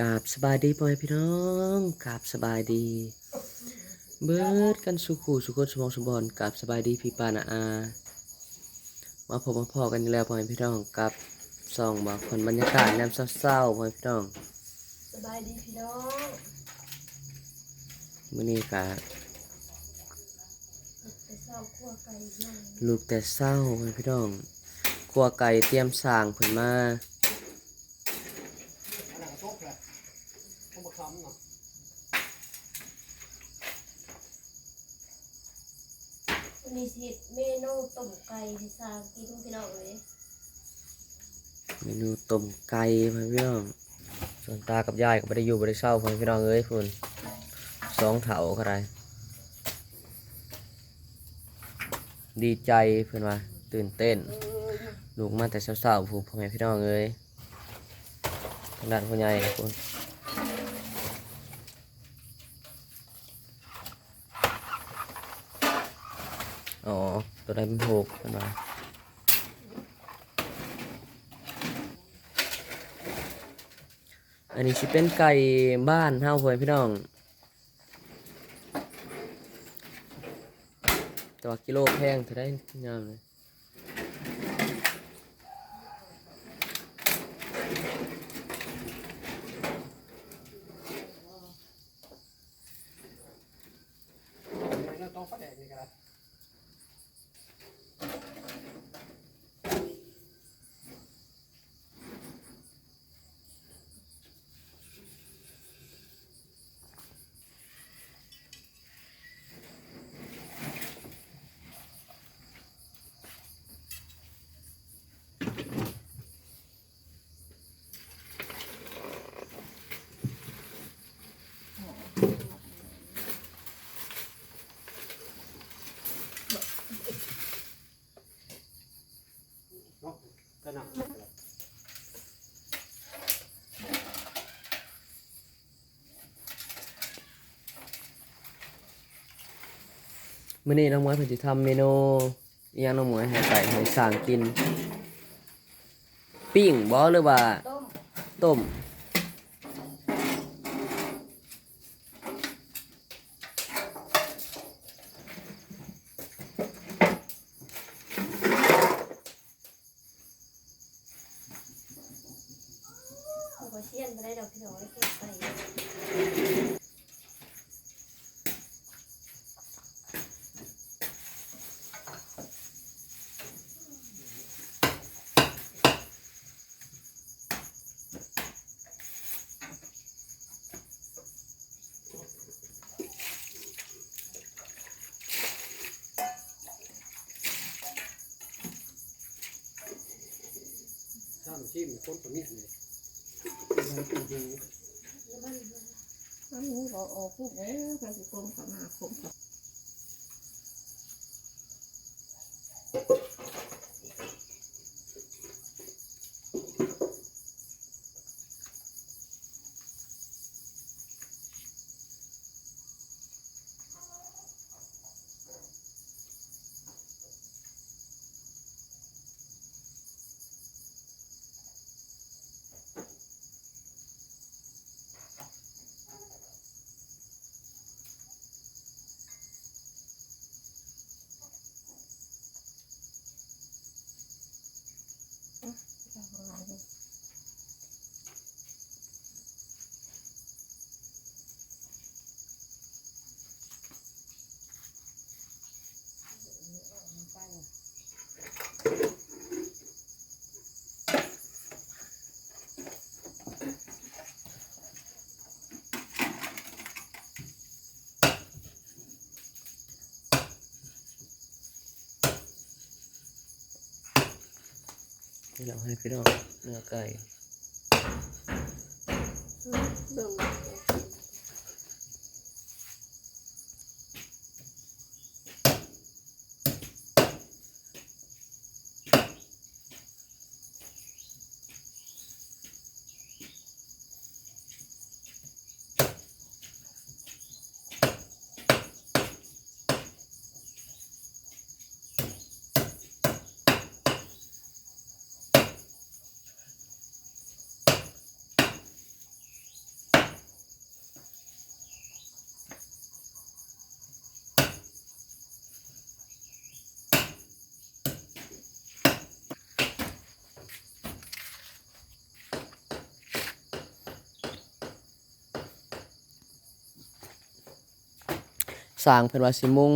กราบสบายดีพ่อแม่พี่น้องกราบสบายดี เบิดกันสุขูสุขนสมองสมบรณ์กราบสบายดีพี่ปานาอา มาพบมาพอกันอีกแล้วพ่อแม่พี่น้องกับส่องบอกคนบรรยากาศยามเศร้าๆพ่อแม่พี่น้องสบายดีพี่น้องมื้อนี้ก็ไปเศร้าคั่วไก่นั่งลูกแต่เศร้าพ่อแม่พี่น้องครัวไก่เตรียมสร้างเพิ่นมา หลังโต๊ะแหละต้ องมาคำเนาะวันนี้สิเมนูต้มไก่ที่สางกินพี่น้องเลยเมนูต้มไก่พ่อพี่น้องส่วนตากับยายก็บ่ได้อยู่บ่ได้เศร้าพ่อพี่น้องเอ้ยพุ่นสองเถาก็ได้ดีใจเพื่อนว่าตื่นเต้น ลูกมาแต่เช้าๆผู้พ่อแม่พี่น้องเอ้ยทางด้านผู้ใหญ่คุณ อ๋อ ตัวใดเป็นหกเพื่อนว่าอันนี้ชิเป็นไก่บ้านเฮาพ่อแม่พี่น้องแต่ว่ากิโลแพงเท่าได้งามเลย แล้วโต๊ะก็แดงนี่กันละ เนาะกระหน่ำเลย มื้อนี้น้องหมวยเพิ่นสิทำเมนูอิหยังน้องหมวยให้ไก่ให้สร้างกิน ปิ้งบอหรือว่าต้ม ต้ม หัวเชียนไปได้ดอกพี่น้องเลยคั่วไก่ ถ้ามันชิมคนตัวเนี้ยเลยมันจริงอันนี้บอกออกพูดแล้วพระสุกรมสมาคม ที่เราให้พี่น้องเนื้อไก่เบิ่ง สร้างเพิ่นว่าสิมุง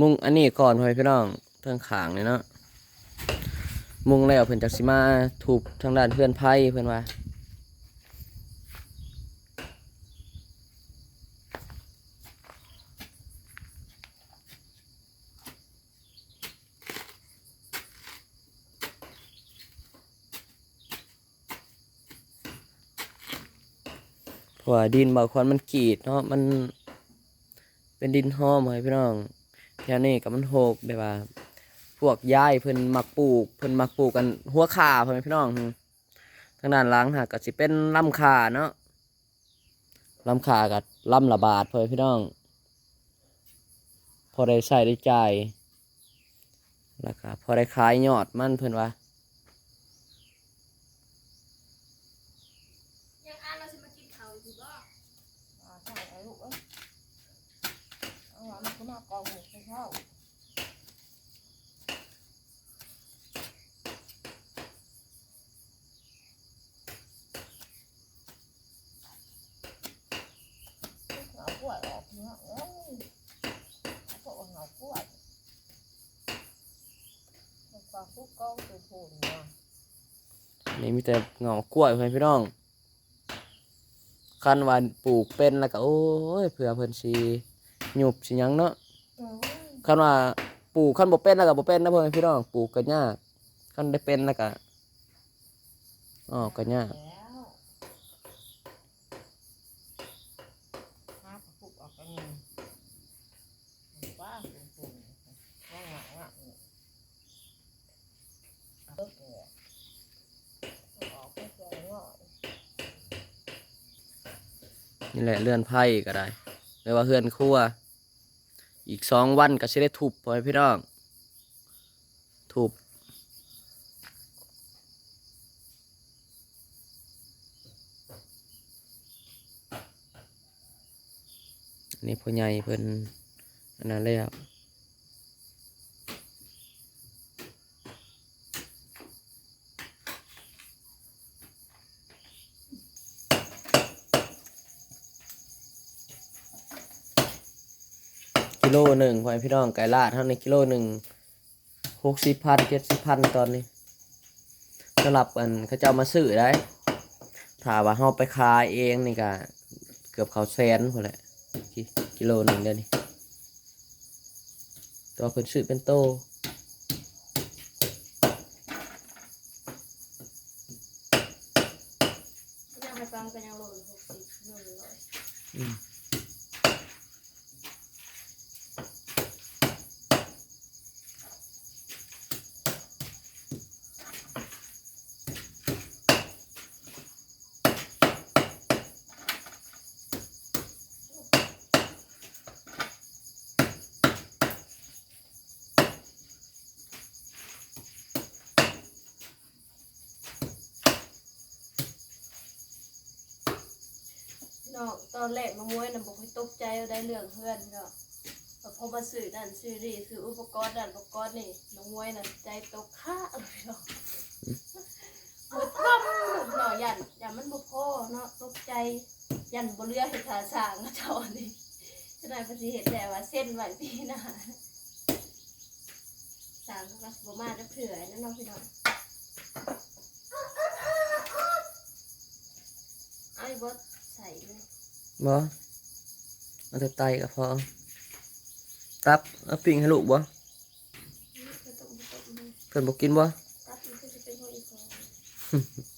มุงอันนี้ก่อนพ่อพี่น้องทางขางนี่เนาะมุงแล้วเพิ่นจักสิมาทุบทางด้านเพื่อนไผเพิ่นว่าว่าดินบางคนมันกรีดเนาะมัน เป็นดินห้อมให้พี่น้องแถวนี้กับมันโหกแบบว่า พวกย้ายเพิ่นมักปลูกเพิ่นมักปลูกกันหัวขาเพ่อแม่พี่น้องทางด้านหลังหากก็สิเป็นลำขาเนาะลำขากับลำระบาดเพ่อแม่พี่น้อง พอได้ใช้ได้จ่ายแล้วก็พอได้ขายยอดมันเพิ่นว่า หวานมันก็มากองหมูไปเข้าเหงากล้วยออกเนื้อเอ้ยเอาพวกเหงากล้วยมันฟังพวกกองตัวผล่เนาะนี่มีแต่เหงากล้วยเพื่อนพี่น้องคันว่าปลูกเป็นแล้วก็โอ้ยเผื่อเพิ่นสิ หยุบสิหยังเนาะเออคันว่าปลูกคันบ่เป็นแล้วก็บ่เป็นนะเพื่อนพี่น้องปลูกก็ยากคันได้เป็นแล้วก็อ๋อก็ยากแล้วหาผักปุกออกกันหนึ่งว่าปุ่นๆว่างหลังอะเนี่ยเลิกเนี่ยออกไปแค่ง่อยนี่แหละเลื่อนไผ่ก็ได้ห รือว่าเฮือนครัว อีกสองวันก็จะได้ถูบพ่อพี่น้องถูบนี่พ่อใหญ่เพิ่นอันนั้นแล้ว กิโลหนึ่งพ่อพี่น้องไก่ลาดเท่านี้กิโลหนึ่งหกสิบพันเจ็ดสิบพันตอนนี้สำหรับอันเขาเจ้ามาซื้อได้ถ้าว่าเฮาไปขายเองนี่ก็เกือบเขาแสนพอแหละกิโลหนึ่งเดี๋ยวนี้ตัวเพิ่นซื้อเป็นโต ยังไปฟังกันยังโหลดหกสิบโหลดร้อย อืมเนาะตอนแรกมามวยน่ะบอกให้ตกใจว่าได้เรื่องเพื่อนเนาะแต่พอมาสื่อนั่นสื่อนี่สื่ออุปกรณ์นั่นอุปกรณ์นี่น้องมวยน่ะใจตกค่าเลยเนาะหมดปั๊มเนาะยันยันมันบ่พอเนาะตกใจยันบ่เรือเฮ็ดทาสร้างก็เจ้าอันนี้ฉะนั้นก็สิเฮ็ดแต่ว่าเส้นไหว้ปีหน้าสางก็สบ่มาจะเผื่อนั่นเนาะพี่น้องเอาอีบ่ ใส่เลยบ่เอาแต่ไตก็พอ ตับเอาปิ้งให้ลูกบ่ก็ต้องต้องเพิ่นบ่กินบ่ ตัดมันก็จะเป็นของอีกคน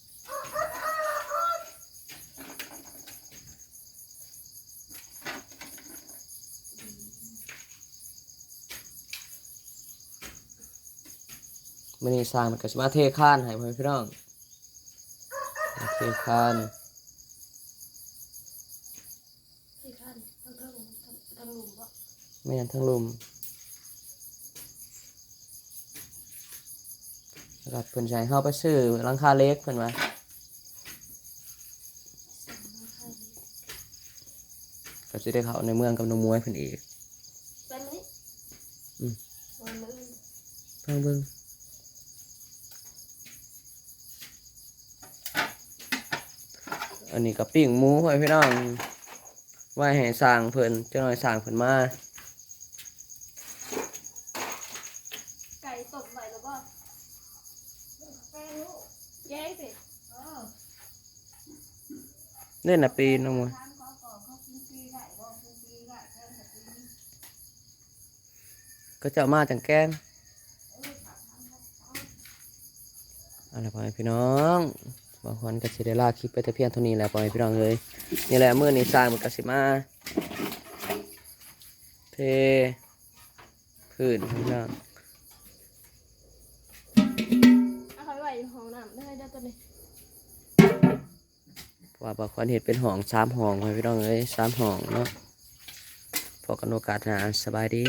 มื้อนี้สร้างมันก็สิมาเทคานให้พ่อแม่พี่น้องเทคาน ที่ท่านทั้งทั้งทั้งลุมบ่ แม่นทั้งลุมแล้วก็เพิ่นสิให้เฮาไปซื้อหลังคาเหล็กเพิ่นว่าสั่งมาค่านี้ก็สิได้เข้าในเมืองกับน้องมวยเพิ่นอีกไปไหมอืมวันมื้อฟังเบิ่งอันนี้ก็ปิ้งหมูพ่อแม่พี่น้องไว้ให้สร้างเพิ่นจังหน่อยสร้างเพิ่นมา ไก่ตกใบแล้วบ่แก้สิ เล่นนะปีนน้องมวยก็จะเอามาจังแกนอะไรพ่อแม่พี่น้องบางคนก็สิได้ลาคลิปไปแต่เพียงเท่านี้แหละพ่อแม่พี่น้องเลยนี่แหละเมื้อนี้สร้างมันก็สิมาเทพื้นพี่น้อง ว่าบางคนเห็นเป็นห่องสามห่องพ่อแม่พี่น้องเลยสามห่องเนาะพอกันโอกาสหนาสบายดี